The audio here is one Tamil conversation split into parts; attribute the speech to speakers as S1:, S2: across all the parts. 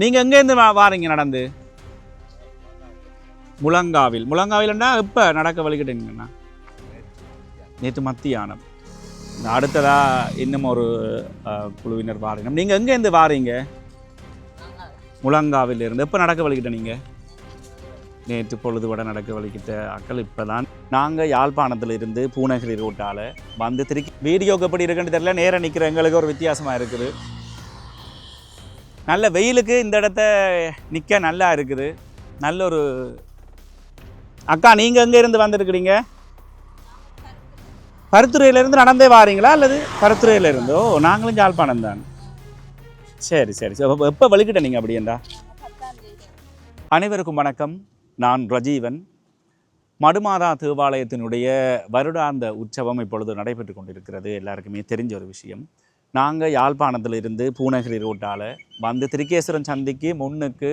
S1: நீங்கள் எங்கேருந்து வா வாரீங்க நடந்து? முழங்காவில். முழங்காவில்னா இப்போ நடக்க வலிக்கிட்டீங்கண்ணா நேற்று மத்தியானம். அடுத்ததாக அடுத்ததா இன்னும் ஒரு குழுவினர் வாரினம் நீங்கள் எங்கேருந்து வாரீங்க? முழங்காவில் இருந்து எப்போ நடக்க வலிக்கிட்ட நீங்கள் நேற்று பொழுது வட நடக்க வலிக்கிட்ட அக்கள் இப்போ தான் நாங்கள் யாழ்ப்பாணத்தில் இருந்து பூனகிரி ரோட்டால் வந்து திருக்கி வீடியோக்கு எப்படி இருக்குன்னு தெரியல. நேராக நிற்கிற எங்களுக்கு ஒரு வித்தியாசமாக இருக்குது. நல்ல வெயிலுக்கு இந்த இடத்த நிற்க நல்லா இருக்குது. நல்ல ஒரு அக்கா நீங்கள் எங்கே இருந்து வந்திருக்கிறீங்க? பருத்துறையிலேருந்து நடந்தே வாரீங்களா அல்லது பருத்துறையிலேருந்தோ நாங்களும் யாழ்ப்பாணம் தான். சரி சரி சரி. எப்போ- வலுக்கிட்ட நீங்கள் அப்படியேண்டா? அனைவருக்கும் வணக்கம். நான் ரஜீவன். மடுமாதா தேவாலயத்தினுடைய வருடாந்த உற்சவம் இப்பொழுது நடைபெற்று கொண்டிருக்கிறது. எல்லாருக்குமே தெரிஞ்ச ஒரு விஷயம். நாங்கள் யாழ்ப்பாணத்தில் இருந்து பூனகிரி ரோட்டால் வந்து திருக்கேஸ்வரன் சந்திக்கு முன்னுக்கு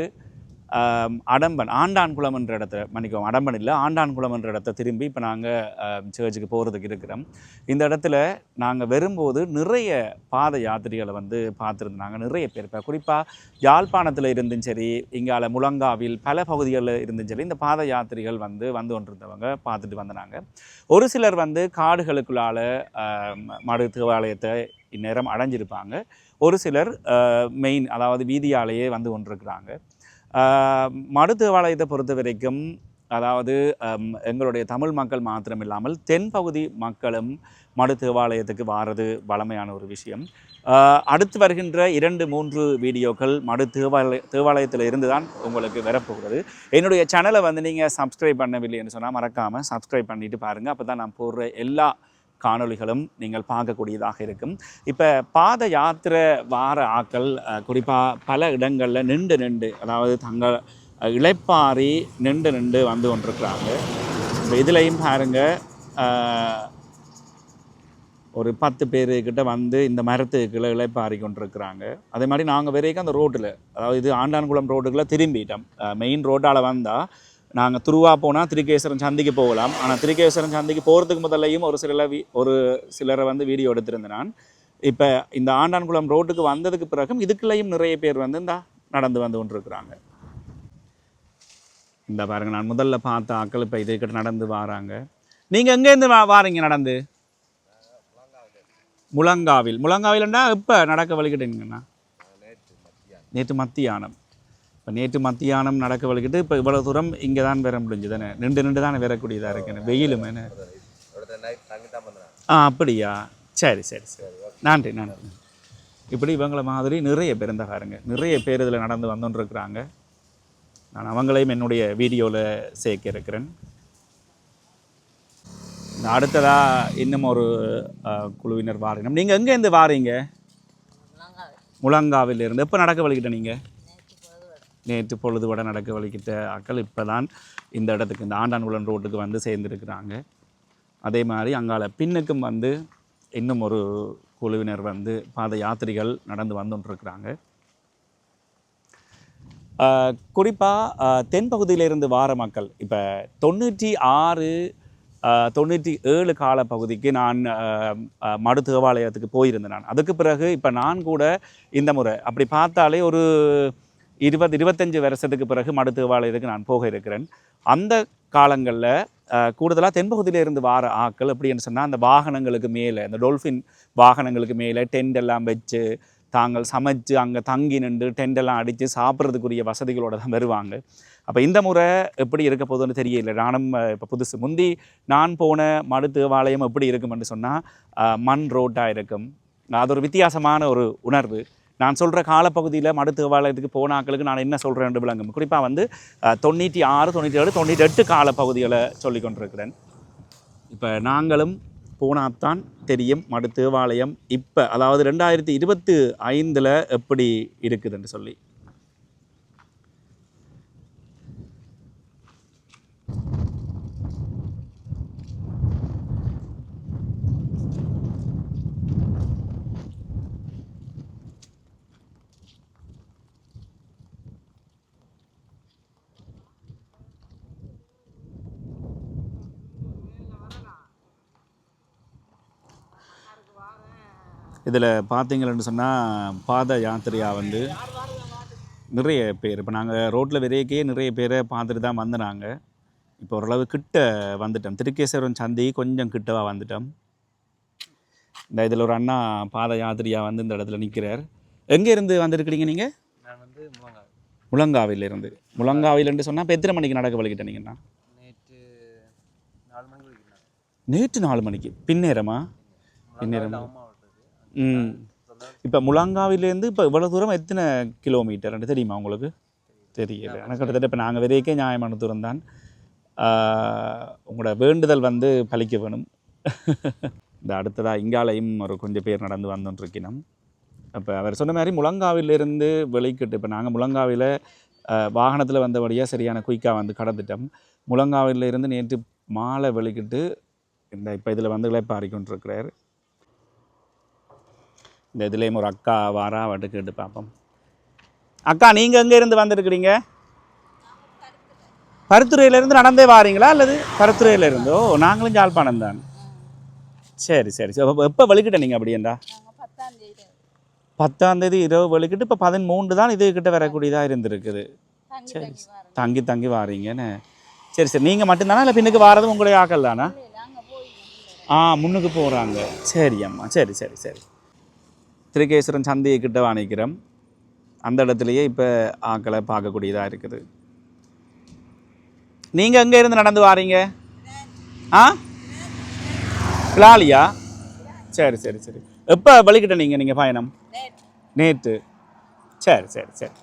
S1: அடம்பன் ஆண்டான்குளம் என்ற இடத்த மன்னிக்கவும் அடம்பன் இல்லை ஆண்டான்குளம் என்ற இடத்த திரும்பி இப்போ நாங்கள் சர்ச்சுக்கு போகிறதுக்கு இருக்கிறோம். இந்த இடத்துல நாங்கள் வரும்போது நிறைய பாத யாத்திரைகளை வந்து பார்த்துருந்தாங்க நிறைய பேர். இப்போ குறிப்பாக யாழ்ப்பாணத்தில் இருந்தும் சரி இங்கால முழங்காவில் பல பகுதிகளில் இருந்தும் சரி இந்த பாத யாத்திரைகள் வந்து வந்து கொண்டிருந்தவங்க பார்த்துட்டு வந்தாங்க ஒரு சிலர் வந்து காடுகளுக்குள்ளால ஆம், மடு இந்நேரம் அடைஞ்சிருப்பாங்க. ஒரு சிலர் மெயின் அதாவது வீதியாலேயே வந்து கொண்டிருக்கிறாங்க. மருத்துவாலயத்தை பொறுத்த வரைக்கும் அதாவது எங்களுடைய தமிழ் மக்கள் மாத்திரம் இல்லாமல் தென்பகுதி மக்களும் மடு தேவாலயத்துக்கு வாரது வளமையான ஒரு விஷயம். அடுத்து வருகின்ற இரண்டு மூன்று வீடியோக்கள் மடு தேவாலய தேவாலயத்தில் இருந்து தான் உங்களுக்கு வரப்போகிறது. என்னுடைய சேனலை வந்து நீங்கள் சப்ஸ்கிரைப் பண்ணவில்லைன்னு சொன்னால் மறக்காமல் சப்ஸ்கிரைப் பண்ணிவிட்டு பாருங்கள் அப்போ தான் நான் போடுற எல்லா காணொளிகளும் நீங்கள் பார்க்கக்கூடியதாக இருக்கும். இப்போ பாத யாத்திரை வார ஆக்கள் குறிப்பாக பல இடங்களில் நின்று நின்று அதாவது தங்கள் இழைப்பாரி இளைப்பாறி நின்று நின்று வந்து கொண்டிருக்கிறாங்க. இப்போ இதுலேயும் பாருங்கள் ஒரு பத்து பேர் கிட்ட வந்து இந்த மரத்துக்குள்ளே இழைப்பாரி கொண்டிருக்கிறாங்க. அதே மாதிரி நாங்கள் வரைக்கும் அந்த ரோட்டில் அதாவது இது ஆண்டான்குளம் ரோட்டுக்குள்ளே திரும்பிட்டோம். மெயின் ரோட்டால் வந்தால் நாங்கள் துருவா போனால் திருக்கேஸ்வரன் சந்திக்கு போகலாம். ஆனால் திருக்கேஸ்வரன் சந்திக்கு போகிறதுக்கு முதல்லையும் ஒரு சில வி ஒரு சிலரை வந்து வீடியோ எடுத்திருந்தேன். நான் இப்போ இந்த ஆண்டான்குளம் ரோட்டுக்கு வந்ததுக்கு பிறகும் இதுக்குள்ளேயும் நிறைய பேர் வந்து இந்த நடந்து வந்து கொண்டிருக்கிறாங்க. இந்த பாருங்கள் நான் முதல்ல பார்த்த ஆக்கள் இப்போ இதுக்கிட்ட நடந்து வராங்க. நீங்கள் எங்கேருந்து வா வாரீங்க நடந்து? முழங்காவில். முழங்காவில்னா இப்போ நடக்க வலிக்கிட்டீங்கண்ணா நேற்று மத்தியானம். இப்போ நேற்று மத்தியானம் நடக்க வலிக்கிட்டு இப்போ இவ்வளோ தூரம் இங்கே தான் வர முடிஞ்சுதானே நின்று நின்று தானே வரக்கூடியதாக இருக்குன்னு வெயிலும் என்ன? ஆ அப்படியா? சரி சரி சரி. நன்றி நன்றி. இப்படி இவங்கள மாதிரி நிறைய பேர் நிறைய பேர் இதில் நடந்து வந்துட்டு இருக்கிறாங்க நான் அவங்களையும் என்னுடைய வீடியோவில் சேர்க்க இருக்கிறேன். இந்த அடுத்ததா இன்னும் ஒரு குழுவினர் வாரீங்க நீங்கள் எங்கேருந்து வாரீங்க? முழங்காவில். இருந்து எப்போ நடக்க வலிக்கிட்ட நீங்கள் நேற்று பொழுது வட நடக்க வலிக்கிட்ட ஆக்கள் இப்போ தான் இந்த இடத்துக்கு இந்த ஆண்டான்குளம் ரோட்டுக்கு வந்து சேர்ந்துருக்கிறாங்க. அதே மாதிரி அங்கால பின்னுக்கும் வந்து இன்னும் ஒரு குழுவினர் வந்து பாத யாத்திரிகள் நடந்து வந்துட்டுருக்குறாங்க குறிப்பாக தென்பகுதியிலிருந்து வார மக்கள் இப்போ தொண்ணூற்றி ஆறு தொண்ணூற்றி ஏழு கால பகுதிக்கு நான் ஆஹ், மடு தேவாலயத்துக்கு போயிருந்தேன் நான். அதுக்கு பிறகு இப்போ நான் கூட இந்த முறை அப்படி பார்த்தாலே ஒரு இருபது இருபத்தஞ்சு வருஷத்துக்கு பிறகு மடு நான் போக இருக்கிறேன். அந்த காலங்களில் கூடுதலாக தென்பகுதியிலேருந்து வார ஆக்கள் அப்படின்னு சொன்னால் அந்த வாகனங்களுக்கு மேலே அந்த டொல்ஃபின் வாகனங்களுக்கு மேலே டென்ட் எல்லாம் வச்சு தாங்கள் சமைச்சு அங்கே தங்கி நின்று டென்ட் எல்லாம் அடித்து சாப்பிட்றதுக்குரிய வசதிகளோடு தான் வருவாங்க. அப்போ இந்த முறை எப்படி இருக்க போகுதுன்னு தெரியல. நானும் இப்போ புதுசு. முந்தி நான் போன மடு தேவாலயம் எப்படி இருக்கும்னு சொன்னால் மண் ரோட்டாக இருக்கும். அது ஒரு வித்தியாசமான ஒரு உணர்வு. நான் சொல்கிற காலப்பகுதியில் மடுத்தேவாலயத்துக்கு போன ஆக்களுக்கு நான் என்ன சொல்கிறேன் விளங்கும். குறிப்பாக வந்து தொண்ணூற்றி ஆறு தொண்ணூற்றி ஏழு தொண்ணூற்றி எட்டு காலப்பகுதிகளை சொல்லி கொண்டிருக்கிறேன். இப்போ நாங்களும் போனாத்தான் தெரியும் மடு தேவாலயம் இப்போ அதாவது ரெண்டாயிரத்தி இருபத்து ஐந்தில் எப்படி இருக்குதுன்னு சொல்லி. இதில் பார்த்தீங்கன்னு சொன்னால் பாத யாத்திரையாக வந்து நிறைய பேர் இப்போ நாங்கள் ரோட்டில் விரைக்கே நிறைய பேரை பார்த்துட்டு தான் வந்து நாங்கள் இப்போ ஓரளவு கிட்ட வந்துட்டோம். திருக்கேஸ்வரம் சந்தி கொஞ்சம் கிட்டவா வந்துட்டோம். இந்த இதில் ஒரு அண்ணா பாத யாத்திரையாக வந்து இந்த இடத்துல நிற்கிறார் எங்கே இருந்து வந்திருக்கிறீங்க நீங்கள்
S2: நான் வந்து முழங்கால்.
S1: முழங்காவிலிருந்து. முழங்காவிலிருந்து சொன்னால் இப்போ எத்தனை மணிக்கு நடக்க வலிக்கிட்டீங்கன்னா
S2: நேற்று நாலு மணிக்கு
S1: நேற்று நாலு மணிக்கு. பின்னேரமா பின்னேரம் இப்போ முழங்காவிலேருந்து இப்போ இவ்வளோ தூரம் எத்தனை கிலோமீட்டர் தெரியுமா உங்களுக்கு? தெரியல. எனக்கு கிட்டத்தட்ட இப்போ நாங்கள் வரைக்கே நியாயமான தூரம் தான். உங்களோட வேண்டுதல் வந்து பலிக்க வேணும். இந்த அடுத்ததாக இங்காலையும் ஒரு கொஞ்சம் பேர் நடந்து வந்துட்டுருக்கணும் அப்போ அவர் சொன்ன மாதிரி முழங்காவிலிருந்து வெளிக்கிட்டு இப்போ நாங்கள் முழங்காவில் வாகனத்தில் வந்தபடியாக சரியான குயிக்காக வந்து கடந்துட்டோம். முழங்காவில இருந்து நேற்று மாலை வெளிக்கிட்டு இந்த இப்போ இதில் வந்து இளைப்பாரி கொண்டிருக்கிறார் இந்த இதுலேயும் ஒரு அக்கா வாரா அவட்ட கேட்டு பார்ப்போம் அக்கா நீங்கள் எங்கே இருந்து வந்திருக்கிறீங்க? பருத்துறையிலேருந்து நடந்தே வாரீங்களா அல்லது பருத்துறையில இருந்தோ நாங்களும் ஜாழ்ப்பாணம் தான். சரி சரி சரி. எப்போ வெளிக்கிட்ட நீங்கள் அப்படியேண்டா? பத்தாம் தேதி இரவு வெளிக்கிட்டு இப்போ பதிமூன்று தான் இது கிட்ட வரக்கூடியதாக இருந்திருக்குது. சரி தங்கி தங்கி வாரீங்கன்னு சரி சரி. நீங்கள் மட்டும்தானா? இல்லை பின்னுக்கு வாரதும் உங்களுடைய ஆக்கள் தானா ஆ முன்னுக்கு போகிறாங்க சரி அம்மா. சரி சரி சரி. திருக்கேஸ்வரன் சந்தையை கிட்ட வாணிக்கிறோம். அந்த இடத்துலையே இப்போ ஆக்களை பார்க்கக்கூடியதாக இருக்குது. நீங்கள் எங்கே இருந்து நடந்து வாரீங்க? ஆ? கிளாலியா சரி சரி சரி. எப்போ வலிக்கிட்ட நீங்கள் நீங்கள் பயணம்? நேற்று. சரி சரி சரி.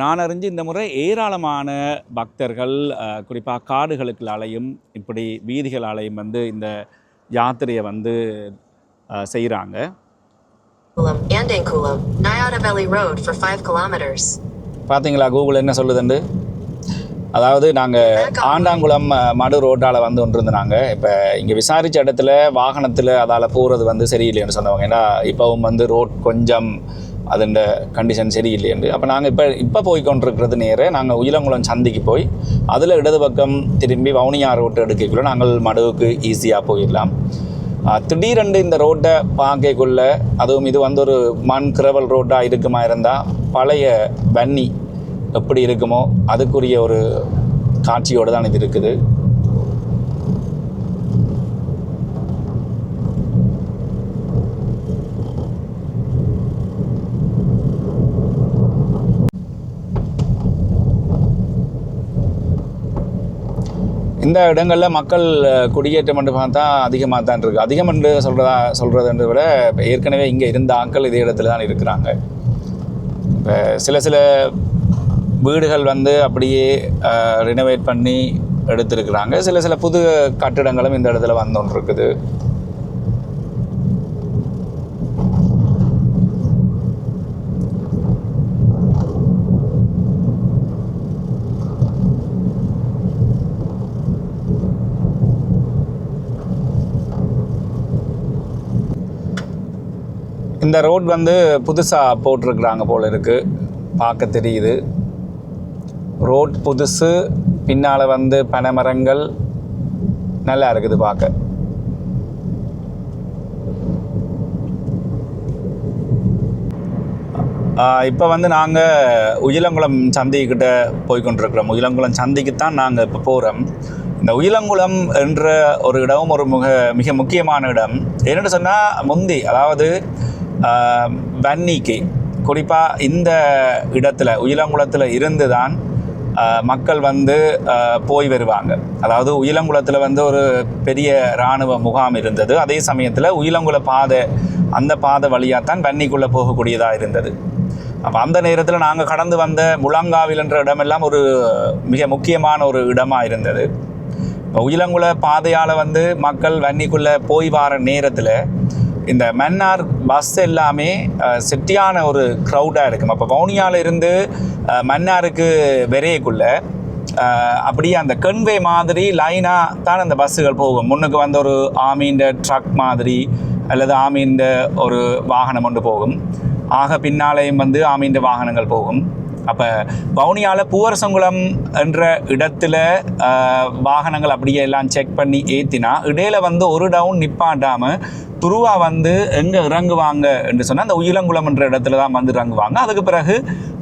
S1: நான் அறிஞ்சு இந்த முறை ஏராளமான பக்தர்கள் குறிப்பாக காடுகளுக்குள்ளாலையும் இப்படி வீதிகளாலையும் வந்து இந்த யாத்திரையை வந்து செய்கிறாங்க
S3: and Ankulam, Nyadavelli Road for 5 kilometers.
S1: பார்த்தீங்களா கூகுள் என்ன சொல்லுதுண்டு? அதாவது நாங்கள் ஆண்டாங்குளம் மடு ரோட்டால் வந்து கொண்டிருந்தாங்க இப்போ இங்கே விசாரித்த இடத்துல வாகனத்தில் அதால் போகிறது வந்து சரியில்லைன்னு சொன்னவங்க. ஏன்னா இப்போவும் வந்து ரோட் கொஞ்சம் அதுண்ட கண்டிஷன் சரியில்லைன்னு அப்போ நாங்கள் இப்போ இப்போ போய் கொண்டிருக்கிறது நேரே நாங்கள் உயிலங்குளம் சந்திக்கு போய் அதில் இடது பக்கம் திரும்பி வவுனியா ரோட்டு எடுக்கக்குள்ள நாங்கள் மடுவுக்கு ஈஸியாக போயிடலாம். திடீரென்று இந்த ரோட்டை பார்க்கக்குள்ள அதுவும் இது வந்து ஒரு மண் கிரவல் ரோட்டாக இருக்குமா இருந்தால் பழைய வன்னி எப்படி இருக்குமோ அதுக்குரிய ஒரு காட்சியோடு தான் இது இருக்குது. இந்த இடங்களில் மக்கள் குடியேற்ற குடியேற்றம் என்று பார்த்தா அதிகமாக தான் இருக்குது அதிகம் என்று சொல்கிறதா சொல்கிறதுன்ற விட இப்போ ஏற்கனவே இங்கே இருந்த ஆட்கள் இதே இடத்துல தான் இருக்கிறாங்க. இப்போ சில சில வீடுகள் வந்து அப்படியே ரினோவேட் பண்ணி எடுத்திருக்கிறாங்க. சில சில புது கட்டிடங்களும் இந்த இடத்துல வந்துன்னு இருக்குது இந்த ரோட் வந்து புதுசாக போட்டிருக்கிறாங்க போல இருக்குது பார்க்க தெரியுது. ரோட் புதுசு பின்னால் வந்து பனைமரங்கள். நல்லா இருக்குது பார்க்க. இப்போ வந்து நாங்கள் உயிலங்குளம் சந்திக்கிட்ட போய் கொண்டிருக்கிறோம் உயிலங்குளம் சந்திக்கு தான் நாங்கள் இப்போ போகிறோம் இந்த உயிலங்குளம் என்ற ஒரு இடம் ஒரு மிக மிக முக்கியமான இடம். என்னென்னு சொன்னால் முந்தி அதாவது வன்னிக்கு. குறிப்பாக இந்த இடத்துல உயிலங்குளத்தில் இருந்து தான் மக்கள் வந்து போய் வருவாங்க. அதாவது உயிலங்குளத்தில் வந்து ஒரு பெரிய இராணுவ முகாம் இருந்தது. அதே சமயத்தில் உயிலங்குள பாதை அந்த பாதை வழியாக தான் வன்னிக்குள்ளே போகக்கூடியதாக இருந்தது. அப்போ அந்த நேரத்தில் நாங்கள் கடந்து வந்த முழங்காவில் என்ற இடமெல்லாம் ஒரு மிக முக்கியமான ஒரு இடமாக இருந்தது. இப்போ உயிலங்குள பாதையால் வந்து மக்கள் வன்னிக்குள்ளே போய் வார நேரத்தில் இந்த மன்னார் பஸ் எல்லாமே செட்டியான ஒரு க்ரௌடாக இருக்கும். அப்போ வவுனியாவிலிருந்து மன்னாருக்கு விரையக்குள்ள அப்படியே அந்த கன்வே மாதிரி லைனாக தான் அந்த பஸ்ஸுகள் போகும். முன்னுக்கு வந்த ஒரு ஆமீண்ட ட்ரக் மாதிரி அல்லது ஆமீண்ட ஒரு வாகனம் ஒன்று போகும். ஆக பின்னாலேயும் வந்து ஆமீண்ட வாகனங்கள் போகும். அப்போ வவுனியாவில் பூவரசங்குளம் என்ற இடத்துல வாகனங்கள் அப்படியே எல்லாம் செக் பண்ணி ஏற்றினா இடையில வந்து ஒரு டவுன் நிப்பாட்டாமல் துருவா வந்து எங்கே இறங்குவாங்க என்று சொன்னால் அந்த உயிலங்குளம் என்ற இடத்துல தான் வந்து இறங்குவாங்க. அதுக்கு பிறகு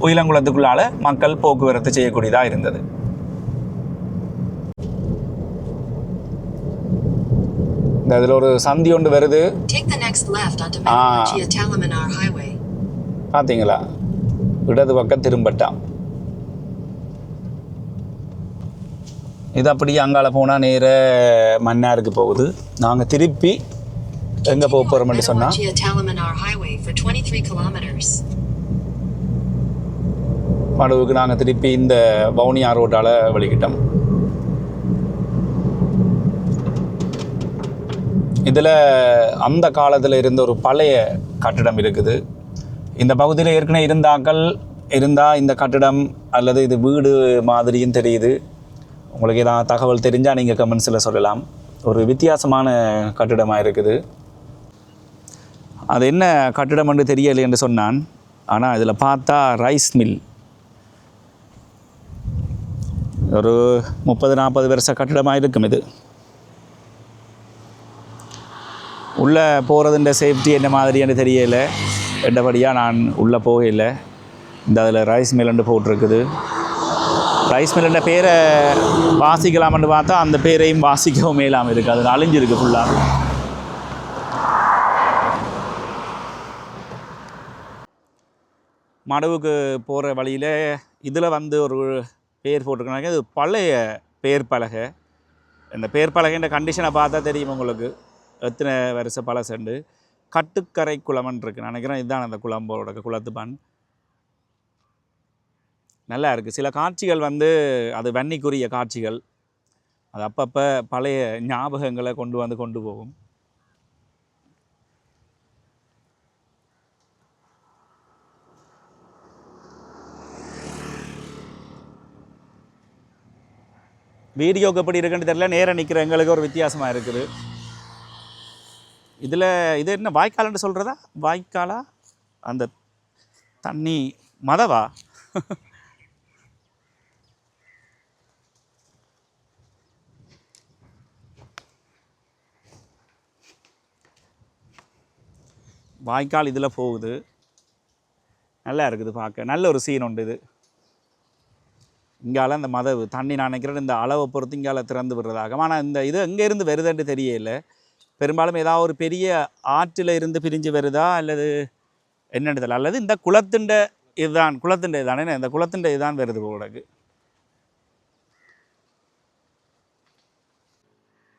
S1: உயிலங்குளத்துக்குள்ளால மக்கள் போக்குவரத்து செய்யக்கூடியதாக இருந்தது. இந்த இதில் ஒரு சந்தி ஒன்று வருது. பார்த்தீங்களா இடது பக்கம் திரும்பட்டான். இது அப்படியே அங்கால போனால் நேர மன்னாருக்கு போகுது. நாங்கள் திருப்பி எங்கே போக போகிறோம்னு சொன்னால்
S3: Manawachia Talamanar Highway for 23 kilometers.
S1: மடுவுக்கு நாங்கள் திருப்பி இந்த வவுனியா ரோட்டால் வலிக்கிட்டோம் இதில் அந்த காலத்தில் இருந்த ஒரு பழைய கட்டிடம் இருக்குது. இந்த பகுதியில் ஏற்கனவே இருந்தாக்கள் இருந்தால் இந்த கட்டிடம் அல்லது இது வீடு மாதிரியும் தெரியுது. உங்களுக்கு ஏதாவது தகவல் தெரிஞ்சால் நீங்கள் கமெண்ட்ஸில் சொல்லலாம். ஒரு வித்தியாசமான கட்டிடமாக இருக்குது. அது என்ன கட்டிடம் என்று தெரியலை என்று சொன்னான். ஆனால் இதில் பார்த்தா ரைஸ் மில். ஒரு முப்பது நாற்பது வருஷ கட்டிடமாக இருக்கும் இது. உள்ளே போகிறதுன்ற சேஃப்டி என்ன மாதிரின்னு தெரியலை. என்றபடியாக நான் உள்ளே போகல இந்த அதில் ரைஸ் மில்லண்டு போட்டிருக்குது. ரைஸ் மில்லண்ட பேரை வாசிக்கலாம்னு பார்த்தா அந்த பேரையும் வாசிக்கவும் மேலாமல் இருக்குது. அது அழிஞ்சிருக்கு ஃபுல்லாக மடவுக்கு போகிற வழியில் இதில் வந்து ஒரு பேர் போட்டிருக்காங்க இது பழைய பேர் பலகை இந்த பேர் பலகைன்ற கண்டிஷனை பார்த்தா தெரியும் உங்களுக்கு. எத்தனை வருஷ பழசண்டு கட்டுக்கரை குளம்னு இருக்கு. நினைக்கிறேன் இதுதான் அந்த குளம்போட குளத்துப்பான். நல்லா இருக்குது சில காட்சிகள் வந்து அது வன்னிக்குரிய காட்சிகள். அது அப்பப்போ பழைய ஞாபகங்களை கொண்டு வந்து கொண்டு போகும். வீடியோக்கு எப்படி இருக்குன்னு தெரியல. நேராக நிற்கிற எங்களுக்கு ஒரு வித்தியாசமாக இருக்குது. இதில் இது என்ன வாய்க்கால்னு சொல்கிறதா வாய்க்காலா? அந்த தண்ணி மதவா? வாய்க்கால் இதில் போகுது. நல்லா இருக்குது பார்க்க. நல்ல ஒரு சீன் உண்டு இது. இங்கால இந்த மதவு தண்ணி நான் நினைக்கிறேன் இந்த அளவை பொறுத்து இங்கால திறந்து விடுறதாக. ஆனால் இந்த இது எங்கேருந்து வருதுன்னு தெரியல. பெரும்பாலும் ஏதாவது ஒரு பெரிய ஆற்றில் இருந்து பிரிஞ்சு வருதா? அல்லது என்னென்னு தெரியல அல்லது இந்த குளத்துண்ட இதுதான் குளத்துண்ட இதுதானே இந்த குளத்துண்ட இதுதான் வருது உங்களுக்கு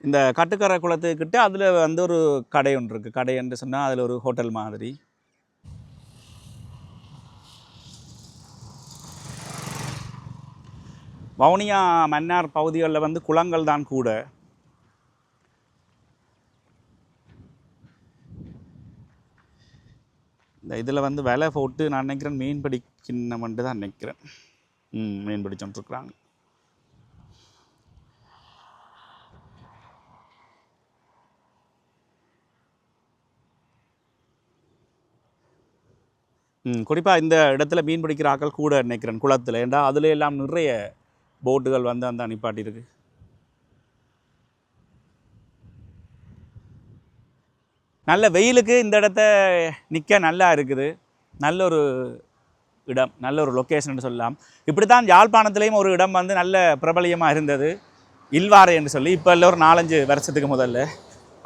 S1: இந்த கட்டுக்கரை குளத்துக்கிட்ட அதில் வந்து ஒரு கடை ஒன்று இருக்குது கடை என்று சொன்னால் அதில் ஒரு ஹோட்டல் மாதிரி. வவுனியா மன்னார் பகுதிகளில் வந்து குளங்கள் தான் கூட. இதில் வந்து விலை போட்டு நான் நினைக்கிறேன் மீன் பிடிக்கணும்ட்டு தான் நினைக்கிறேன். ம் மீன் பிடிச்சோன்ட்ருக்குறாங்க ம் குறிப்பாக இந்த இடத்துல மீன் பிடிக்கிற ஆட்கள் கூட நினைக்கிறேன் குளத்தில். ஏண்டா அதில் எல்லாம் நிறைய போட்டுகள் வந்து அந்த நிப்பாட்டி நல்ல வெயிலுக்கு இந்த இடத்த நிற்க நல்லா இருக்குது. நல்ல ஒரு இடம் நல்ல ஒரு லொக்கேஷன் சொல்லலாம். இப்படி தான் யாழ்ப்பாணத்துலேயும் ஒரு இடம் வந்து நல்ல பிரபலியமாக இருந்தது. இல்வாறை என்று சொல்லி இப்போ இல்லை ஒரு நாலஞ்சு வருஷத்துக்கு முதல்ல.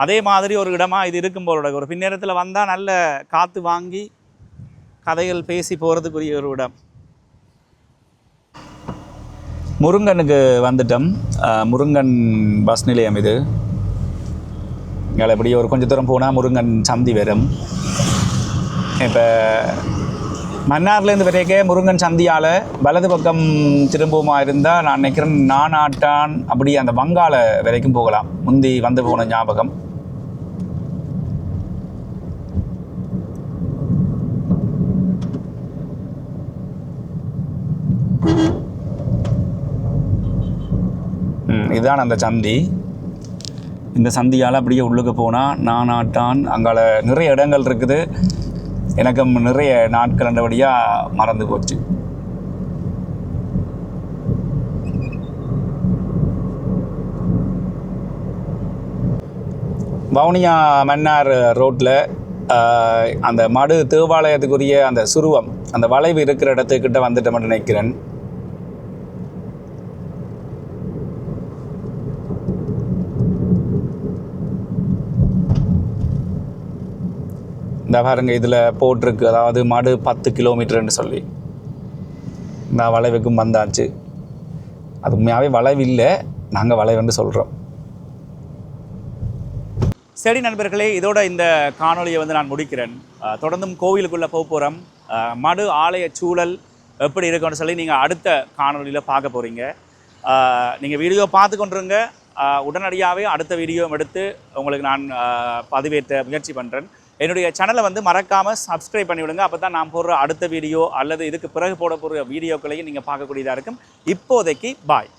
S1: அதே மாதிரி ஒரு இடமாக இது இருக்கும் போல ஒரு பின்னேரத்தில் வந்தால் நல்ல காற்று வாங்கி கதைகள் பேசி போகிறதுக்குரிய ஒரு இடம். முருங்கனுக்கு வந்துட்டோம். முருங்கன் பஸ் நிலையம் இது. இங்கே இப்படி ஒரு கொஞ்சம் தூரம் போனால் முருங்கன் சந்தி வரும். இப்போ மன்னார்லேருந்து வரைக்கே முருங்கன் சந்தியால் வலது பக்கம் திரும்புமா இருந்தால் நான் நினைக்கிறேன் நானாட்டான் அப்படி அந்த வங்காள வரைக்கும் போகலாம். முந்தி வந்து போன ஞாபகம். இதுதான் அந்த சந்தி. இந்த சந்தியால் அப்படியே உள்ளுக்கு போனால் நான் நானாட்டான். அங்கால நிறைய இடங்கள் இருக்குது. எனக்கும் நிறைய நாட்கள் என்றபடியாக மறந்து போச்சு. வவுனியா மன்னார் ரோட்டில் அந்த மடு தேவாலயத்துக்குரிய அந்த சுருவம் அந்த வளைவு இருக்கிற இடத்துக்கிட்ட வந்துட்டோம்னு நினைக்கிறேன். இந்த பாருங்க இதில் போட்டிருக்கு. அதாவது மடு பத்து கிலோமீட்டர்னு சொல்லி. இந்த வளைவுக்கும் வந்தாச்சு. அது உண்மையாகவே வளைவு இல்லை நாங்கள் வளைவுன்னு சொல்கிறோம் சரி நண்பர்களே இதோட இந்த காணொளியை வந்து நான் முடிக்கிறேன். தொடர்ந்தும் கோவிலுக்குள்ளே போக போகிறோம் மடு ஆலய சூழல் எப்படி இருக்குன்னு சொல்லி நீங்கள் அடுத்த காணொளியில் பார்க்க போகிறீங்க நீங்கள் வீடியோ பார்த்து கொண்டிருங்க. உடனடியாகவே அடுத்த வீடியோ எடுத்து உங்களுக்கு நான் பதிவேற்ற முயற்சி பண்ணுறேன் என்னுடைய சேனலை வந்து மறக்காமல் சப்ஸ்கிரைப் பண்ணி விடுங்க அப்போ தான் நான் போடுற அடுத்த வீடியோ அல்லது இதுக்கு பிறகு போட போகிற வீடியோக்களையும் நீங்கள் பார்க்கக்கூடியதாக இருக்கும். இப்போதைக்கு பாய்